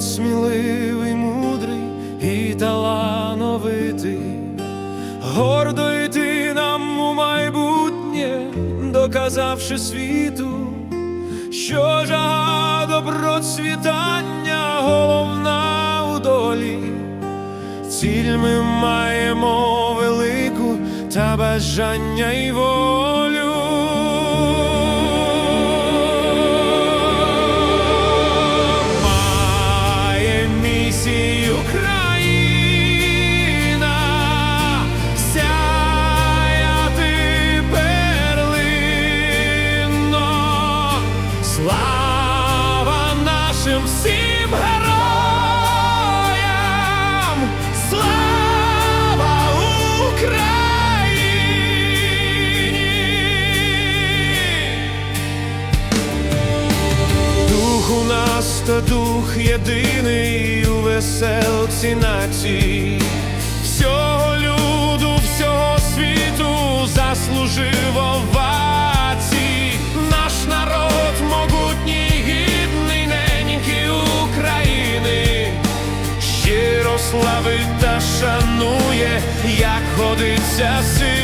сміливий, мудрий і талановитий, гордо йти нам у майбутнє, доказавши світу, що жага до процвітання головна у долі. Ціль ми маємо велику та бажання й волю. Дух у нас то дух єдиний у веселці нації, всього люду, всього світу заслужив овації. Наш народ могутній, гідний, ненький України, щиро славить та шанує, як годиться сину.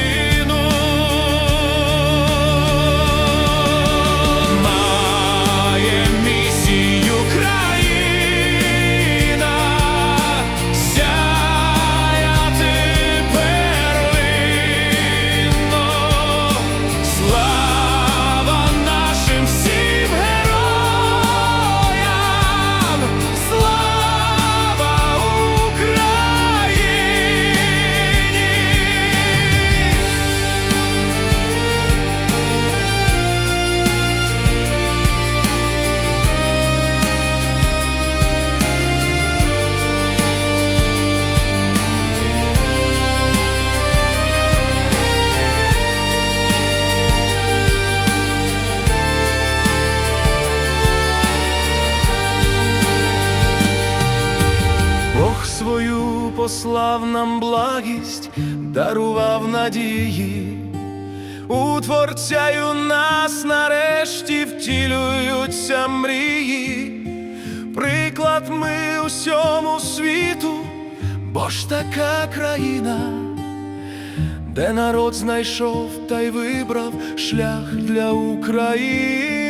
Послав нам благість, дарував надії. У Творця й у нас нарешті втілюються мрії. Приклад ми усьому світу, бо ж така країна, де народ знайшов та й вибрав шлях для України.